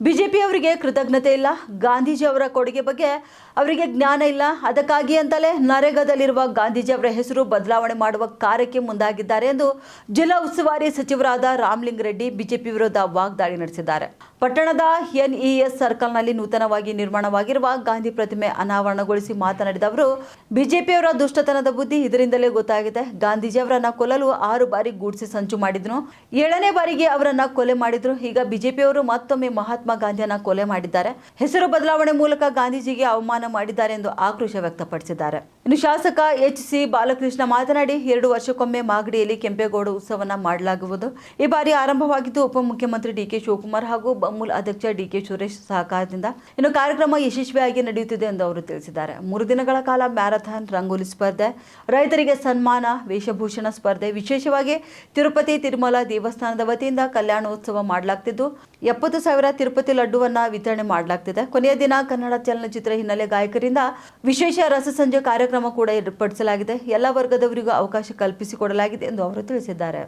BJP ಅವರಿಗೆ ಕೃತಜ್ಞತೆ ಇಲ್ಲ, ಗಾಂಧೀಜಿ ಅವರ ಕೊಡುಗೆ ಬಗ್ಗೆ ಅವರಿಗೆ ಜ್ಞಾನ ಇಲ್ಲ. ಅದಕ್ಕಾಗಿ ಅಂತಲೇ ನರೇಗಾದಲ್ಲಿರುವ ಗಾಂಧೀಜಿ ಅವರ ಹೆಸರು ಬದಲಾವಣೆ ಮಾಡುವ ಕಾರ್ಯಕ್ಕೆ ಮುಂದಾಗಿದ್ದಾರೆ ಎಂದು ಜಿಲ್ಲಾ ಉಸ್ತುವಾರಿ ಸಚಿವರಾದ ರಾಮಲಿಂಗ ರೆಡ್ಡಿ ಬಿಜೆಪಿ ವಿರುದ್ಧ ವಾಗ್ದಾಳಿ ನಡೆಸಿದ್ದಾರೆ. ಪಟ್ಟಣದ ಎನ್ಇಎಸ್ ಸರ್ಕಲ್ನಲ್ಲಿ ನೂತನವಾಗಿ ನಿರ್ಮಾಣವಾಗಿರುವ ಗಾಂಧಿ ಪ್ರತಿಮೆ ಅನಾವರಣಗೊಳಿಸಿ ಮಾತನಾಡಿದ ಅವರು, ಬಿಜೆಪಿಯವರ ದುಷ್ಟತನದ ಬುದ್ಧಿ ಇದರಿಂದಲೇ ಗೊತ್ತಾಗಿದೆ. ಗಾಂಧೀಜಿ ಅವರನ್ನ ಕೊಲ್ಲಲು ಆರು ಬಾರಿ ಗೂಡಿಸಿ ಸಂಚು ಮಾಡಿದ್ರು. ಏಳನೇ ಬಾರಿಗೆ ಅವರನ್ನ ಕೊಲೆ ಮಾಡಿದ್ರು. ಈಗ ಬಿಜೆಪಿಯವರು ಮತ್ತೊಮ್ಮೆ ಮಹಾತ್ಮ ಗಾಂಧಿಯನ್ನ ಕೊಲೆ ಮಾಡಿದ್ದಾರೆ. ಹೆಸರು ಬದಲಾವಣೆ ಮೂಲಕ ಗಾಂಧೀಜಿಗೆ ಅವಮಾನ ಮಾಡಿದ್ದಾರೆ ಎಂದು ಆಕ್ರೋಶ ವ್ಯಕ್ತಪಡಿಸಿದ್ದಾರೆ. ಇನ್ನು ಶಾಸಕ ಎಚ್ ಸಿ ಬಾಲಕೃಷ್ಣ ಮಾತನಾಡಿ, ಎರಡು ವರ್ಷಕ್ಕೊಮ್ಮೆ ಮಾಗಡಿಯಲ್ಲಿ ಕೆಂಪೇಗೌಡ ಉತ್ಸವನ ಮಾಡಲಾಗುವುದು. ಈ ಬಾರಿ ಆರಂಭವಾಗಿದ್ದು ಉಪಮುಖ್ಯಮಂತ್ರಿ ಡಿಕೆ ಶಿವಕುಮಾರ್ ಹಾಗೂ ಬಮೂಲ್ ಅಧ್ಯಕ್ಷ ಡಿ ಕೆ ಸುರೇಶ್ ಸಹಕಾರದಿಂದ ಇನ್ನು ಕಾರ್ಯಕ್ರಮ ಯಶಸ್ವಿಯಾಗಿ ನಡೆಯುತ್ತಿದೆ ಎಂದು ಅವರು ತಿಳಿಸಿದ್ದಾರೆ. ಮೂರು ದಿನಗಳ ಕಾಲ ಮ್ಯಾರಥಾನ್ ರಂಗೋಲಿ ಸ್ಪರ್ಧೆ, ರೈತರಿಗೆ ಸನ್ಮಾನ, ವೇಷಭೂಷಣ ಸ್ಪರ್ಧೆ, ವಿಶೇಷವಾಗಿ ತಿರುಪತಿ, ತಿರುಮಲ ದೇವಸ್ಥಾನದ ವತಿಯಿಂದ ಕಲ್ಯಾಣೋತ್ಸವ ಮಾಡಲಾಗ್ತಿದ್ದು, ಎಪ್ಪತ್ತು ಸಾವಿರ ತಿರುಪತಿ ಲಡ್ಡುವನ್ನ ವಿತರಣೆ ಮಾಡಲಾಗ್ತಿದೆ. ಕೊನೆಯ ದಿನ ಕನ್ನಡ ಚಲನಚಿತ್ರ ಹಿನ್ನೆಲೆ ಗಾಯಕರಿಂದ ವಿಶೇಷ ರಸಸಂಜೆ ಕಾರ್ಯಕ್ರಮ ಕೂಡ ಏರ್ಪಡಿಸಲಾಗಿದೆ. ಎಲ್ಲ ವರ್ಗದವರಿಗೂ ಅವಕಾಶ ಕಲ್ಪಿಸಿಕೊಡಲಾಗಿದೆ ಎಂದು ಅವರು ತಿಳಿಸಿದ್ದಾರೆ.